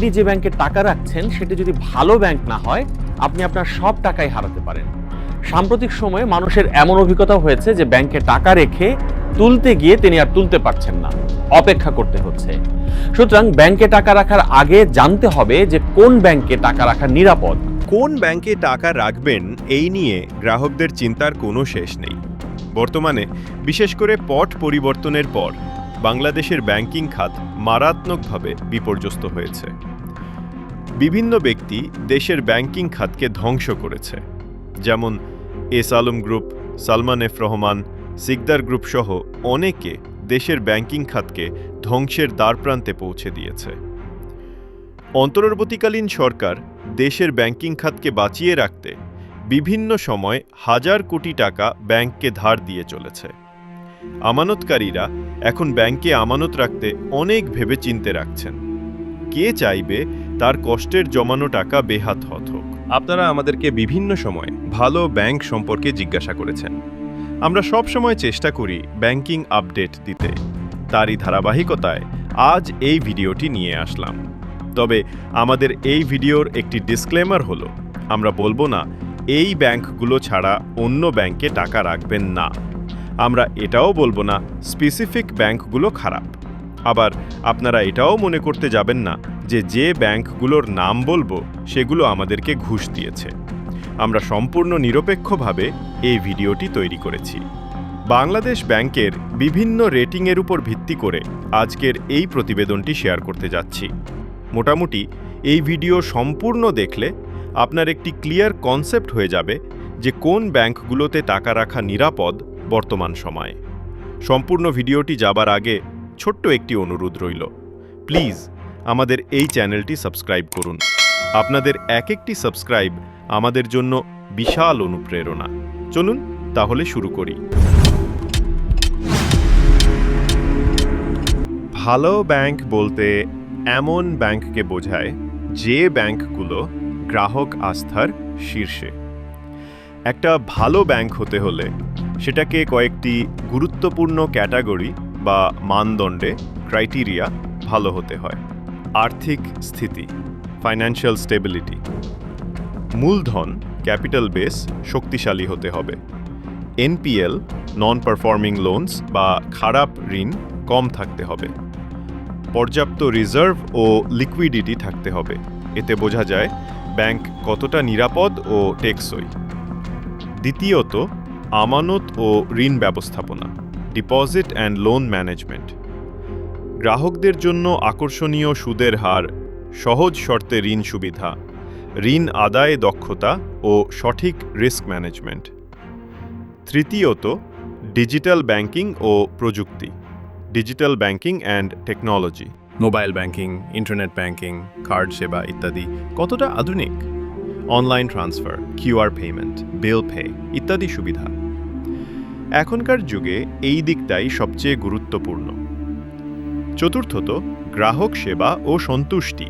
আপনি যে ব্যাংকে টাকা রাখছেন, সেটি যদি ভালো ব্যাংক না হয়, আপনি আপনার সব টাকাই হারাতে পারেন। সাম্প্রতিক সময়ে মানুষের এমন অভিজ্ঞতা হয়েছে যে, ব্যাংকে টাকা রেখে তুলতে গিয়ে তিনি আর তুলতে পারছেন না। অপেক্ষা করতে হচ্ছে। সুতরাং ব্যাংকে টাকা রাখার আগে জানতে হবে যে, কোন ব্যাংকে টাকা রাখা নিরাপদ। কোন ব্যাংকে টাকা রাখবেন, এই নিয়ে গ্রাহকদের চিন্তার কোনো শেষ নেই। বর্তমানে, বিশেষ করে পট পরিবর্তনের পর, বাংলাদেশের ব্যাংকিং খাত মারাত্মকভাবে বিপর্যস্ত হয়েছে। বিভিন্ন ব্যক্তি দেশের ব্যাংকিং খাতকে ধ্বংস করেছে। যেমন S Alam group, Salman F Rahman, Sikder group সহ অনেকে দেশের ব্যাংকিং খাতকে ধ্বংসের দ্বারপ্রান্তে পৌঁছে দিয়েছে। অন্তর্বর্তীকালীন সরকার দেশের ব্যাংকিং খাতকে বাঁচিয়ে রাখতে বিভিন্ন সময় হাজার কোটি টাকা ব্যাংককে ধার দিয়ে চলেছে। আমানতকারীরা এখন ব্যাংকে আমানত রাখতে অনেক ভেবে চিনতে রাখছেন। কে চাইবে তার কষ্টের জমানো টাকা বেহাত হত আপনারা আমাদেরকে বিভিন্ন সময় ভালো ব্যাংক সম্পর্কে জিজ্ঞাসা করেছেন। আমরা সব সময় চেষ্টা করি ব্যাংকিং আপডেট দিতে। তারই ধারাবাহিকতায় আজ এই ভিডিওটি নিয়ে আসলাম। তবে আমাদের এই ভিডিওর একটি ডিসক্লেমার হলো, আমরা বলব না, এই ব্যাংকগুলো ছাড়া অন্য ব্যাংকে টাকা রাখবেন না। আমরা এটাও বলব না স্পেসিফিক ব্যাংকগুলো খারাপ। আবার আপনারা এটাও মনে করতে যাবেন না যে যে ব্যাংকগুলোর নাম বলব, সেগুলো আমাদেরকে ঘুষ দিয়েছে। আমরা সম্পূর্ণ নিরপেক্ষভাবে এই ভিডিওটি তৈরি করেছি। বাংলাদেশ ব্যাংকের বিভিন্ন রেটিংয়ের উপর ভিত্তি করে আজকের এই প্রতিবেদনটি শেয়ার করতে যাচ্ছি। মোটামুটি এই ভিডিও সম্পূর্ণ দেখলে আপনার একটি ক্লিয়ার কনসেপ্ট হয়ে যাবে যে কোন ব্যাংকগুলোতে টাকা রাখা নিরাপদ বর্তমান সময়ে। সম্পূর্ণ ভিডিওটি যাবার আগে ছোট্ট একটি অনুরোধ রইল। প্লিজ আমাদের এই চ্যানেলটি সাবস্ক্রাইব করুন। আপনাদের এক একটি সাবস্ক্রাইব আমাদের জন্য বিশাল অনুপ্রেরণা। চলুন তাহলে শুরু করি। ভালো ব্যাংক বলতে এমন ব্যাংককে বোঝায় যে ব্যাংকগুলো গ্রাহক আস্থার শীর্ষে। একটা ভালো ব্যাংক হতে হলে সেটাকে কয়েকটি গুরুত্বপূর্ণ ক্যাটাগরি বা মানদণ্ডে ক্রাইটেরিয়া ভালো হতে হয়। আর্থিক স্থিতি ফাইন্যান্সিয়াল স্টেবিলিটি মূলধন ক্যাপিটাল বেস শক্তিশালী হতে হবে। এনপিএল নন পারফর্মিং লোনস বা খারাপ ঋণ কম থাকতে হবে। পর্যাপ্ত রিজার্ভ ও লিকুইডিটি থাকতে হবে। এতে বোঝা যায় ব্যাংক কতটা নিরাপদ ও টেকসই। দ্বিতীয়ত, আমানত ও ঋণ ব্যবস্থাপনা। Deposit and loan management. গ্রাহকদের জন্য আকর্ষণীয় সুদের হার, সহজ শর্তে ঋণ সুবিধা, ঋণ আদায়ে দক্ষতা ও সঠিক রিস্ক ম্যানেজমেন্ট। তৃতীয়ত, ডিজিটাল ব্যাংকিং ও প্রযুক্তি, digital banking and technology. Mobile banking, internet banking, card সেবা ইত্যাদি কতটা আধুনিক? Online transfer QR payment, bill pay ইত্যাদি সুবিধা। এখনকার যুগে এই দিকটাই সবচেয়ে গুরুত্বপূর্ণ। চতুর্থত, গ্রাহক সেবা ও সন্তুষ্টি,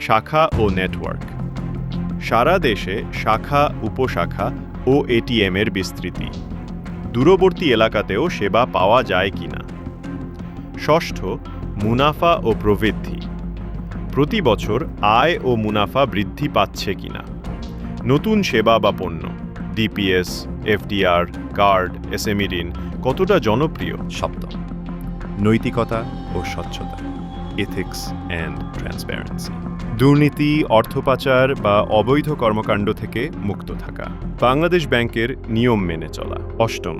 শাখা ও নেটওয়ার্ক। সারা দেশে শাখা, উপশাখা ও এটিএম এর বিস্তৃতি। দূরবর্তী এলাকাতেও সেবা পাওয়া যায় কিনা। ষষ্ঠ, মুনাফা ও প্রবৃদ্ধি। প্রতি বছর আয় ও মুনাফা বৃদ্ধি পাচ্ছে কিনা। নতুন সেবা বা পণ্য। ডিপিএস এফডিআর কার্ড এসএমই ঋণ কতটা জনপ্রিয়? সপ্তম নৈতিকতা ও স্বচ্ছতা এথিক্স অ্যান্ড ট্রান্সপারেন্সি দুর্নীতি অর্থপাচার বা অবৈধ কর্মকাণ্ড থেকে মুক্ত থাকা। বাংলাদেশ ব্যাংকের নিয়ম মেনে চলা। অষ্টম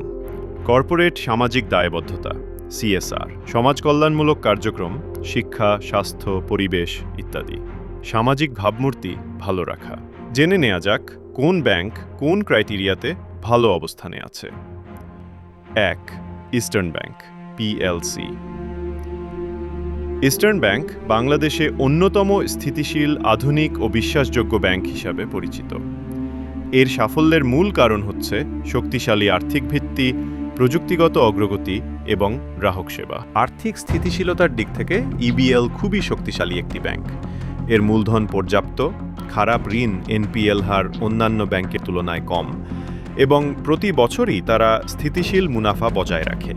কর্পোরেট সামাজিক দায়বদ্ধতা সিএসআর সমাজ কল্যাণমূলক কার্যক্রম শিক্ষা স্বাস্থ্য পরিবেশ ইত্যাদি। সামাজিক ভাবমূর্তি ভালো রাখা। জেনে নেওয়া যাক কোন ব্যাংক কোন ক্রাইটেরিয়াতে ভালো অবস্থানে আছে? এক, Eastern bank PLC Eastern bank বাংলাদেশে অন্যতম স্থিতিশীল, আধুনিক ও বিশ্বাসযোগ্য ব্যাংক হিসাবে পরিচিত। এর সাফল্যের মূল কারণ হচ্ছে শক্তিশালী আর্থিক ভিত্তি, প্রযুক্তিগত অগ্রগতি এবং গ্রাহক সেবা। আর্থিক স্থিতিশীলতার দিক থেকে ইবিএল খুবই শক্তিশালী একটি ব্যাংক। এর মূলধন পর্যাপ্ত খারাপ ঋণ এনপিএল হার অন্যান্য ব্যাংকের তুলনায় কম এবং প্রতি বছরই তারা স্থিতিশীল মুনাফা বজায় রাখে।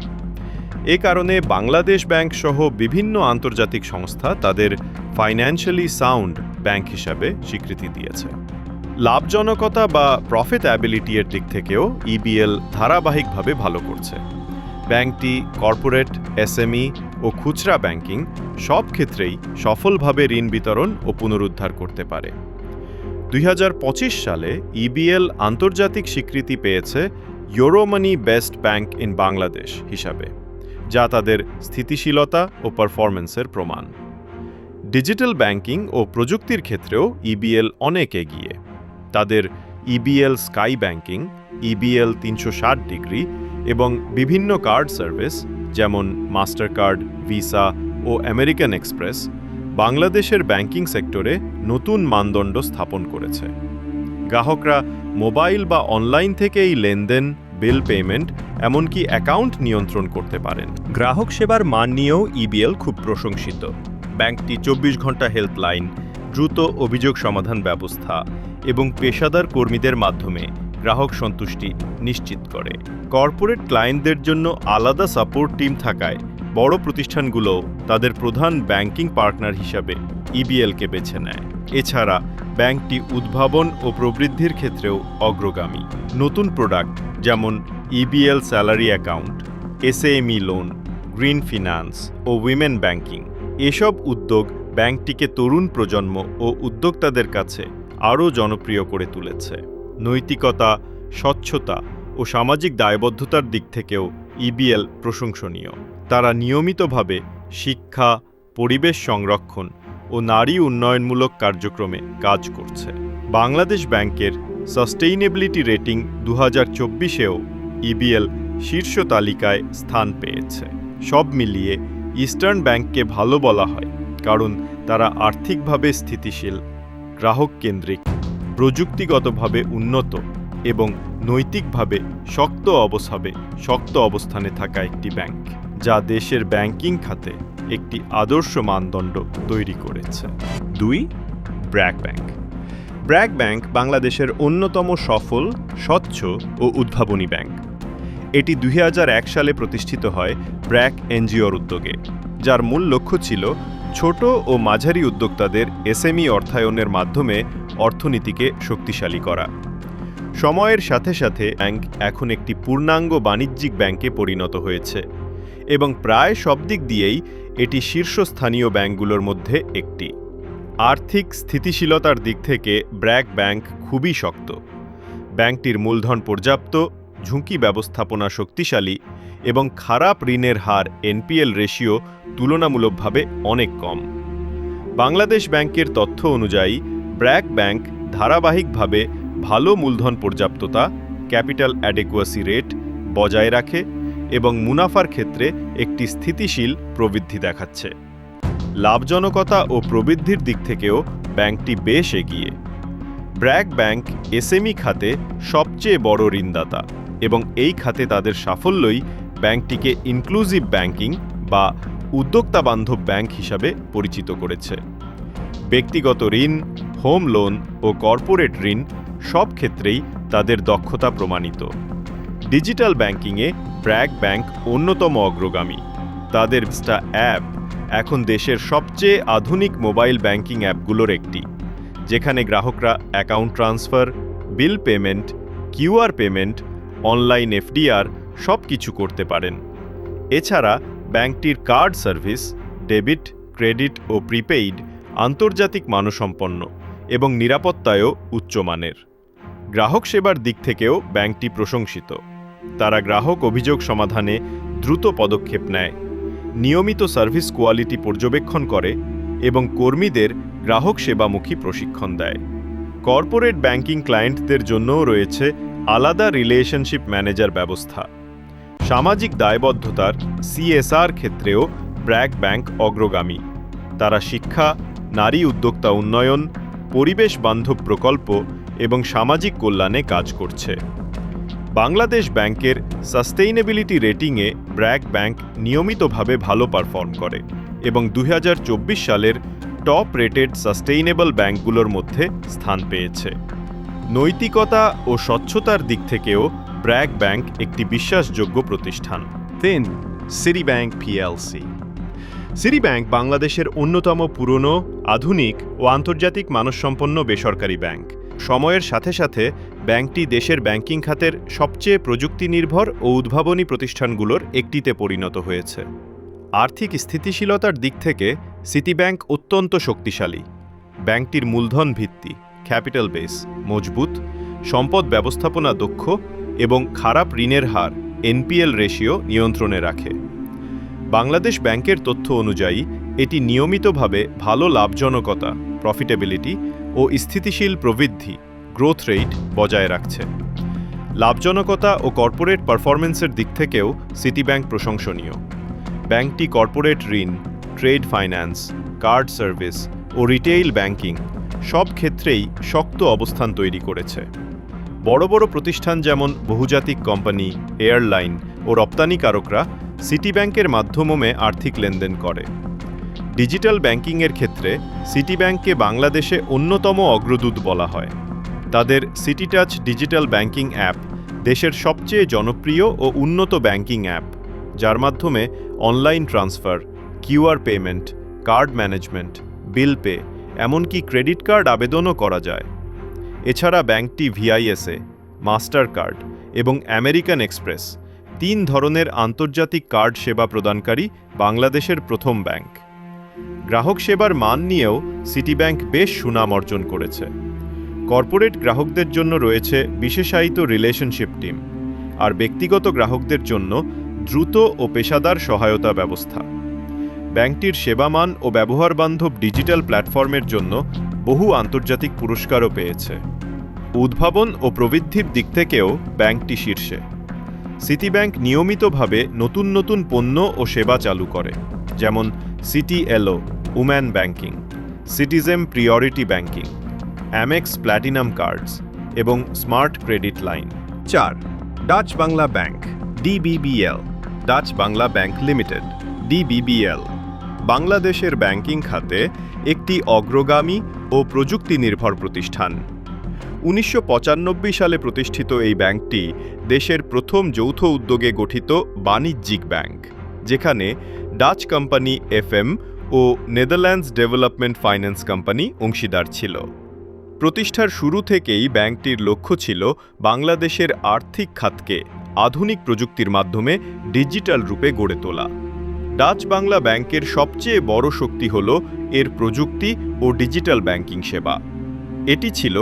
এ কারণে বাংলাদেশ ব্যাংক সহ বিভিন্ন আন্তর্জাতিক সংস্থা তাদের ফাইন্যান্সিয়ালি সাউন্ড ব্যাংক হিসাবে স্বীকৃতি দিয়েছে। লাভজনকতা বা প্রফিট অ্যাবিলিটি এর দিক থেকেও ইবিএল ধারাবাহিকভাবে ভালো করছে। ব্যাংকটি কর্পোরেট এসএমই ও খুচরা ব্যাংকিং সব ক্ষেত্রেই সফলভাবে ঋণ বিতরণ ও পুনরুদ্ধার করতে পারে। দুই হাজার পঁচিশ সালে ইবিএল আন্তর্জাতিক স্বীকৃতি পেয়েছে Euromoney best bank in Bangladesh হিসাবে, যা তাদের স্থিতিশীলতা ও পারফরম্যান্সের প্রমাণ। ডিজিটাল ব্যাংকিং ও প্রযুক্তির ক্ষেত্রেও ইবিএল অনেক এগিয়ে। তাদের ইবিএল স্কাই ব্যাংকিং ইবিএল তিনশো ষাট ডিগ্রি এবং বিভিন্ন কার্ড সার্ভিস যেমন মাস্টার কার্ড ভিসা ও আমেরিকান এক্সপ্রেস বাংলাদেশের ব্যাংকিং সেক্টরে নতুন মানদণ্ড স্থাপন করেছে। গ্রাহকরা মোবাইল বা অনলাইন থেকেই লেনদেন, বিল পেমেন্ট, এমনকি অ্যাকাউন্ট নিয়ন্ত্রণ করতে পারেন। গ্রাহক সেবার মান নিয়েও ইবিএল খুব প্রশংসিত। ব্যাংকটি চব্বিশ ঘণ্টা হেল্পলাইন, দ্রুত অভিযোগ সমাধান ব্যবস্থা এবং পেশাদার কর্মীদের মাধ্যমে গ্রাহক সন্তুষ্টি নিশ্চিত করে। কর্পোরেট ক্লায়েন্টদের জন্য আলাদা সাপোর্ট টিম থাকায় বড় প্রতিষ্ঠানগুলো তাদের প্রধান ব্যাংকিং পার্টনার হিসাবে ইবিএলকে বেছে নেয়। এছাড়া ব্যাংকটি উদ্ভাবন ও প্রবৃদ্ধির ক্ষেত্রেও অগ্রগামী। নতুন প্রোডাক্ট যেমন EBL salary account SME loan, green finance ও উইমেন ব্যাংকিং। এসব উদ্যোগ ব্যাংকটিকে তরুণ প্রজন্ম ও উদ্যোক্তাদের কাছে আরও জনপ্রিয় করে তুলেছে। নৈতিকতা, স্বচ্ছতা ও সামাজিক দায়বদ্ধতার দিক থেকেও ইবিএল প্রশংসনীয়। তারা নিয়মিতভাবে শিক্ষা, পরিবেশ সংরক্ষণ ও নারী উন্নয়নমূলক কার্যক্রমে কাজ করছে। বাংলাদেশ ব্যাংকের সাস্টেইনেবিলিটি রেটিং দু হাজার চব্বিশেও ইবিএল শীর্ষ তালিকায় স্থান পেয়েছে। সব মিলিয়ে ইস্টার্ন ব্যাংককে ভালো বলা হয়, কারণ তারা আর্থিকভাবে স্থিতিশীল গ্রাহক কেন্দ্রিক প্রযুক্তিগতভাবে উন্নত এবং নৈতিকভাবে শক্ত অবস্থাবে শক্ত অবস্থানে থাকা একটি ব্যাংক। যা দেশের ব্যাংকিং খাতে একটি আদর্শ মানদণ্ড তৈরি করেছে। দুই, ব্র্যাক ব্যাংক। ব্র্যাক ব্যাংক বাংলাদেশের অন্যতম সফল, স্বচ্ছ ও উদ্ভাবনী ব্যাংক। এটি দুই হাজার এক সালে প্রতিষ্ঠিত হয় ব্র্যাক এনজিওর উদ্যোগে, যার মূল লক্ষ্য ছিল ছোট ও মাঝারি উদ্যোক্তাদের এসএমই অর্থায়নের মাধ্যমে অর্থনীতিকে শক্তিশালী করা। সময়ের সাথে সাথে ব্যাংক এখন একটি পূর্ণাঙ্গ বাণিজ্যিক ব্যাংকে পরিণত হয়েছে। এবং প্রায় সব দিক দিয়েই এটি শীর্ষস্থানীয় ব্যাংকগুলোর মধ্যে একটি। আর্থিক স্থিতিশীলতার দিক থেকে ব্র্যাক ব্যাংক খুবই শক্ত। ব্যাংকটির মূলধন পর্যাপ্ত, ঝুঁকি ব্যবস্থাপনা শক্তিশালী এবং খারাপ ঋণের হার এনপিএল রেশিও তুলনামূলকভাবে অনেক কম। বাংলাদেশ ব্যাংকের তথ্য অনুযায়ী, ব্র্যাক ব্যাংক ধারাবাহিকভাবে ভালো মূলধন পর্যাপ্ততা, ক্যাপিটাল অ্যাডেকুয়াসি রেট বজায় রাখে এবং মুনাফার ক্ষেত্রে একটি স্থিতিশীল প্রবৃদ্ধি দেখাচ্ছে। লাভজনকতা ও প্রবৃদ্ধির দিক থেকেও ব্যাংকটি বেশ এগিয়ে। ব্র্যাক ব্যাংক এসএমই খাতে সবচেয়ে বড় ঋণদাতা এবং এই খাতে তাদের সাফল্যই ব্যাংকটিকে ইনক্লুসিভ ব্যাংকিং বা উদ্যোক্তা বান্ধব ব্যাংক হিসাবে পরিচিত করেছে। ব্যক্তিগত ঋণ, হোম লোন ও কর্পোরেট ঋণ সব ক্ষেত্রেই তাদের দক্ষতা প্রমাণিত। ডিজিটাল ব্যাংকিংয়ে ব্র্যাক ব্যাংক অন্যতম অগ্রগামী। তাদের স্টা অ্যাপ এখন দেশের সবচেয়ে আধুনিক মোবাইল ব্যাংকিং অ্যাপগুলোর একটি, যেখানে গ্রাহকরা account transfer, bill payment QR payment, online FDR সব কিছু করতে পারেন। এছাড়া ব্যাংকটির কার্ড সার্ভিস, ডেবিট, ক্রেডিট ও প্রিপেইড আন্তর্জাতিক মানসম্পন্ন এবং নিরাপত্তায়ও উচ্চমানের। গ্রাহক সেবার দিক থেকেও ব্যাংকটি প্রশংসিত। তারা গ্রাহক অভিযোগ সমাধানে দ্রুত পদক্ষেপ নেয়। নিয়মিত সার্ভিস কোয়ালিটি পর্যবেক্ষণ করে এবং কর্মীদের গ্রাহক সেবামুখী প্রশিক্ষণ দেয়। কর্পোরেট ব্যাংকিং ক্লায়েন্টদের জন্যও রয়েছে আলাদা রিলেশনশিপ ম্যানেজার ব্যবস্থা। সামাজিক দায়বদ্ধতার সিএসআর ক্ষেত্রেও ব্র্যাক ব্যাংক অগ্রগামী। তারা শিক্ষা, নারী উদ্যোক্তা উন্নয়ন, পরিবেশ বান্ধব প্রকল্প এবং সামাজিক কল্যাণে কাজ করছে। বাংলাদেশ ব্যাংকের সাস্টেইনেবিলিটি রেটিংয়ে ব্র্যাক ব্যাংক নিয়মিতভাবে ভালো পারফর্ম করে এবং দু হাজার চব্বিশ সালের টপ রেটেড সাস্টেইনেবল ব্যাংকগুলোর মধ্যে স্থান পেয়েছে। নৈতিকতা ও স্বচ্ছতার দিক থেকেও ব্র্যাক ব্যাংক একটি বিশ্বাসযোগ্য প্রতিষ্ঠান। তিন City bank PLC City bank বাংলাদেশের অন্যতম পুরনো, আধুনিক ও আন্তর্জাতিক মানসম্পন্ন বেসরকারি ব্যাংক। সময়ের সাথে সাথে ব্যাংকটি দেশের ব্যাংকিং খাতের সবচেয়ে প্রযুক্তি নির্ভর ও উদ্ভাবনী প্রতিষ্ঠানগুলোর একটিতে পরিণত হয়েছে। আর্থিক স্থিতিশীলতার দিক থেকে সিটি ব্যাংক অত্যন্ত শক্তিশালী। ব্যাংকটির মূলধন ভিত্তি, ক্যাপিটাল বেস, মজবুত, সম্পদ ব্যবস্থাপনা দক্ষ এবং খারাপ ঋণের হার, এনপিএল রেশিও নিয়ন্ত্রণে রাখে। বাংলাদেশ ব্যাংকের তথ্য অনুযায়ী, এটি নিয়মিতভাবে ভালো লাভজনকতা, প্রফিটেবিলিটি ও স্থিতিশীল প্রবৃদ্ধি গ্রোথ রেট বজায় রাখছে। লাভজনকতা ও কর্পোরেট পারফরমেন্সের দিক থেকেও সিটি ব্যাংক প্রশংসনীয়। ব্যাংকটি কর্পোরেট ঋণ ট্রেড ফাইন্যান্স কার্ড সার্ভিস ও রিটেইল ব্যাংকিং সব ক্ষেত্রেই শক্ত অবস্থান তৈরি করেছে। বড় বড় প্রতিষ্ঠান যেমন বহুজাতিক কোম্পানি, এয়ারলাইন ও রপ্তানিকারকরা সিটি ব্যাংকের মাধ্যমে আর্থিক লেনদেন করে। ডিজিটাল ব্যাংকিংয়ের ক্ষেত্রে সিটি ব্যাংককে বাংলাদেশে অন্যতম অগ্রদূত বলা হয়। তাদের City touch digital banking app দেশের সবচেয়ে জনপ্রিয় ও উন্নত ব্যাংকিং অ্যাপ, যার মাধ্যমে online transfer QR payment, card management, bill pay, এমনকি ক্রেডিট কার্ড আবেদনও করা যায়। এছাড়া ব্যাংকটি V I S A master card এবং আমেরিকান এক্সপ্রেস, তিন ধরনের আন্তর্জাতিক কার্ড সেবা প্রদানকারী বাংলাদেশের প্রথম ব্যাংক। গ্রাহক সেবার মান নিয়েও সিটি ব্যাংক বেশ সুনাম অর্জন করেছে। কর্পোরেট গ্রাহকদের জন্য রয়েছে বিশেষায়িত রিলেশনশিপ টিম আর ব্যক্তিগত গ্রাহকদের জন্য দ্রুত ও পেশাদার সহায়তা ব্যবস্থা। ব্যাংকটির সেবামান ও ব্যবহারবান্ধব ডিজিটাল প্ল্যাটফর্মের জন্য বহু আন্তর্জাতিক পুরস্কারও পেয়েছে। উদ্ভাবন ও প্রবৃদ্ধির দিক থেকেও ব্যাংকটি শীর্ষে। সিটি ব্যাংক নিয়মিতভাবে নতুন নতুন পণ্য ও সেবা চালু করে, যেমন City Alo woman banking Citygem priority banking, Amex platinum cards এবং স্মার্ট ক্রেডিট লাইন। চার, Dutch Bangla bank, DBBL, Dutch Bangla bank limited, DBBL. বাংলাদেশের ব্যাংকিং খাতে একটি অগ্রগামী ও প্রযুক্তি নির্ভর প্রতিষ্ঠান। উনিশশো পঁচানব্বই সালে প্রতিষ্ঠিত এই ব্যাংকটি দেশের প্রথম যৌথ উদ্যোগে গঠিত বাণিজ্যিক ব্যাংক, যেখানে ডাচ কোম্পানি এফএম ও নেদারল্যান্ডস ডেভেলপমেন্ট ফাইন্যান্স কোম্পানি অংশীদার ছিল। প্রতিষ্ঠার শুরু থেকেই ব্যাংকটির লক্ষ্য ছিল বাংলাদেশের আর্থিক খাতকে আধুনিক প্রযুক্তির মাধ্যমে ডিজিটাল রূপে গড়ে তোলা। ডাচ বাংলা ব্যাংকের সবচেয়ে বড় শক্তি হল এর প্রযুক্তি ও ডিজিটাল ব্যাংকিং সেবা। এটি ছিল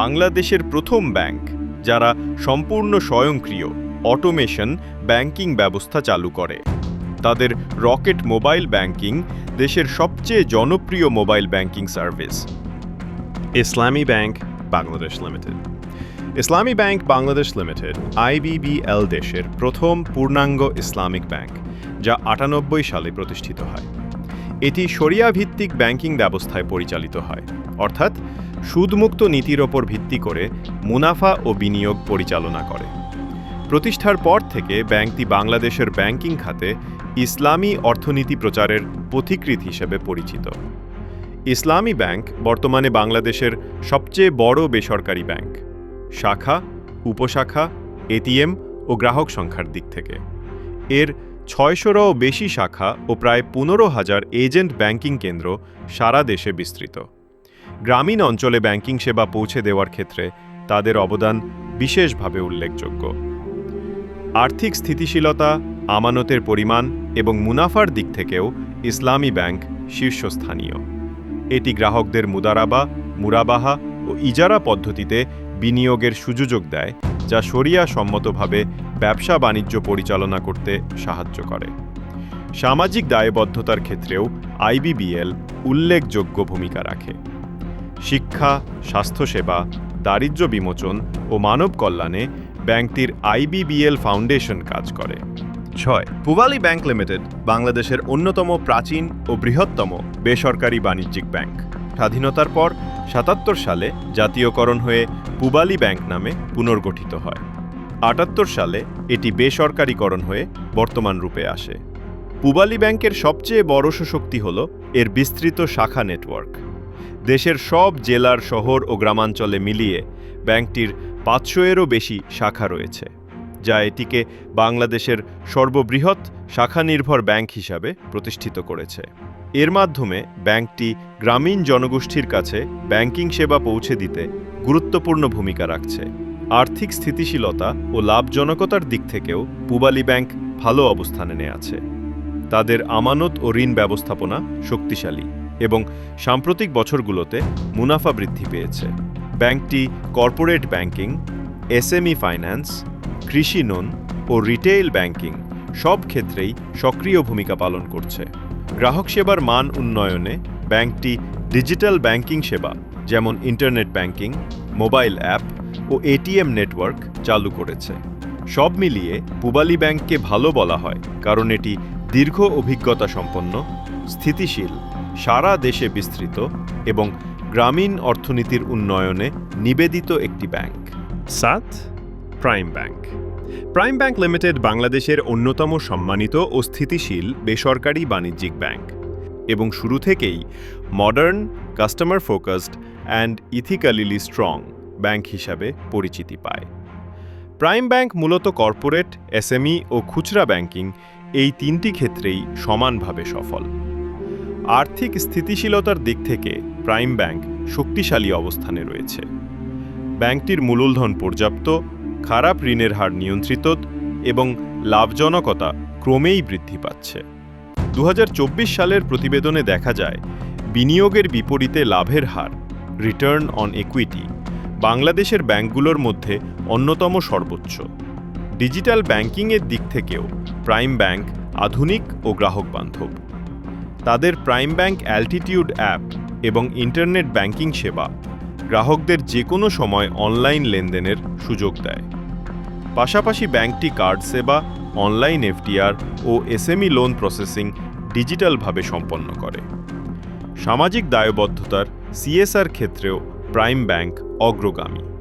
বাংলাদেশের প্রথম ব্যাংক, যারা সম্পূর্ণ স্বয়ংক্রিয় অটোমেশন ব্যাংকিং ব্যবস্থা চালু করে। তাদের রকেট মোবাইল ব্যাংকিং, দেশের সবচেয়ে জনপ্রিয় mobile banking service. Islami bank, Bangladesh limited. Islami bank, Bangladesh limited IBBL দেশের প্রথম পূর্ণাঙ্গ ইসলামিক ব্যাংক, যা আটানব্বই সালে প্রতিষ্ঠিত হয়। এটি শরিয়া ভিত্তিক ব্যাংকিং ব্যবস্থায় পরিচালিত হয়, অর্থাৎ সুদমুক্ত নীতির ওপর ভিত্তি করে মুনাফা ও বিনিয়োগ পরিচালনা করে। প্রতিষ্ঠার পর থেকে ব্যাংকটি বাংলাদেশের ব্যাংকিং খাতে ইসলামী অর্থনীতি প্রচারের পথিকৃত হিসেবে পরিচিত। ইসলামী ব্যাংক বর্তমানে বাংলাদেশের সবচেয়ে বড় বেসরকারি ব্যাংক। শাখা, উপশাখা এটিএম ও গ্রাহক সংখ্যার দিক থেকে। এর ছয়শোরও বেশি শাখা ও প্রায় পনেরো হাজার এজেন্ট ব্যাংকিং কেন্দ্র সারা দেশে বিস্তৃত। গ্রামীণ অঞ্চলে ব্যাংকিং সেবা পৌঁছে দেওয়ার ক্ষেত্রে তাদের অবদান বিশেষভাবে উল্লেখযোগ্য। আর্থিক স্থিতিশীলতা, আমানতের পরিমাণ এবং মুনাফার দিক থেকেও ইসলামী ব্যাংক শীর্ষস্থানীয়। এটি গ্রাহকদের মুদারাবা, মুরাবাহা ও ইজারা পদ্ধতিতে বিনিয়োগের সুযোগ দেয়, যা শরিয়া সম্মতভাবে ব্যবসা বাণিজ্য পরিচালনা করতে সাহায্য করে। সামাজিক দায়বদ্ধতার ক্ষেত্রেও আইবিবিএল উল্লেখযোগ্য ভূমিকা রাখে। শিক্ষা, স্বাস্থ্যসেবা, দারিদ্র্য বিমোচন ও মানব কল্যাণে ব্যাংকটির আইবিবিএল ফাউন্ডেশন কাজ করে। ছয়, পুবালি ব্যাংক লিমিটেড, বাংলাদেশের অন্যতম প্রাচীন ও বৃহত্তম বেসরকারি বাণিজ্যিক ব্যাংক। স্বাধীনতার পর সাতাত্তর সালে জাতীয়করণ হয়ে পুবালি ব্যাংক নামে পুনর্গঠিত হয়। আটাত্তর সালে এটি বেসরকারীকরণ হয়ে বর্তমান রূপে আসে। পুবালি ব্যাংকের সবচেয়ে বড় সুশক্তি হল এর বিস্তৃত শাখা নেটওয়ার্ক। দেশের সব জেলার শহর ও গ্রামাঞ্চলে মিলিয়ে ব্যাংকটির পাঁচশো এরও বেশি শাখা রয়েছে, যা এটিকে বাংলাদেশের সর্ববৃহৎ শাখা নির্ভর ব্যাংক হিসাবে প্রতিষ্ঠিত করেছে। এর মাধ্যমে ব্যাংকটি গ্রামীণ জনগোষ্ঠীর কাছে ব্যাংকিং সেবা পৌঁছে দিতে গুরুত্বপূর্ণ ভূমিকা রাখছে। আর্থিক স্থিতিশীলতা ও লাভজনকতার দিক থেকেও পূবালী ব্যাংক ভালো অবস্থানে আছে। তাদের আমানত ও ঋণ ব্যবস্থাপনা শক্তিশালী এবং সাম্প্রতিক বছরগুলোতে মুনাফা বৃদ্ধি পেয়েছে। ব্যাংকটি কর্পোরেট ব্যাংকিং এসএমই ফাইন্যান্স, কৃষি লোন ও রিটেইল ব্যাংকিং সব ক্ষেত্রেই সক্রিয় ভূমিকা পালন করছে। গ্রাহক সেবার মান উন্নয়নে ব্যাংকটি ডিজিটাল ব্যাংকিং সেবা যেমন ইন্টারনেট ব্যাংকিং, মোবাইল অ্যাপ ও এটিএম নেটওয়ার্ক চালু করেছে। সব মিলিয়ে পূবালী ব্যাংককে ভালো বলা হয় কারণ এটি দীর্ঘ অভিজ্ঞতা সম্পন্ন স্থিতিশীল, সারা দেশে বিস্তৃত এবং গ্রামীণ অর্থনীতির উন্নয়নে নিবেদিত একটি ব্যাংক, সাত, prime bank. Prime bank limited বাংলাদেশের অন্যতম সম্মানিত ও স্থিতিশীল বেসরকারি বাণিজ্যিক ব্যাংক এবং শুরু থেকেই modern customer focused and ethically strong bank হিসাবে পরিচিতি পায়। প্রাইম ব্যাংক মূলত কর্পোরেট এসএমই ও খুচরা ব্যাংকিং এই তিনটি ক্ষেত্রেই সমানভাবে সফল। আর্থিক স্থিতিশীলতার দিক থেকে প্রাইম ব্যাংক শক্তিশালী অবস্থানে রয়েছে। ব্যাংকটির মূলধন পর্যাপ্ত, খারাপ ঋণের হার নিয়ন্ত্রিত এবং লাভজনকতা ক্রমেই বৃদ্ধি পাচ্ছে। দু হাজার চব্বিশ সালের প্রতিবেদনে দেখা যায়, বিনিয়োগের বিপরীতে লাভের হার রিটার্ন অন ইকুইটি বাংলাদেশের ব্যাংকগুলোর মধ্যে অন্যতম সর্বোচ্চ। ডিজিটাল ব্যাংকিংয়ের দিক থেকেও প্রাইম ব্যাংক আধুনিক ও গ্রাহক বান্ধব তাদের প্রাইম ব্যাংক অ্যালটিটিউড অ্যাপ এবং ইন্টারনেট ব্যাংকিং সেবা গ্রাহকদের যে কোনো সময় অনলাইন লেনদেনের সুযোগ দেয়। পাশাপাশি ব্যাংকটি কার্ড সেবা, অনলাইন এফডিআর ও এসএমই লোন প্রসেসিং ডিজিটালভাবে সম্পন্ন করে। সামাজিক দায়বদ্ধতার সিএসআর ক্ষেত্রেও প্রাইম ব্যাংক অগ্রগামী।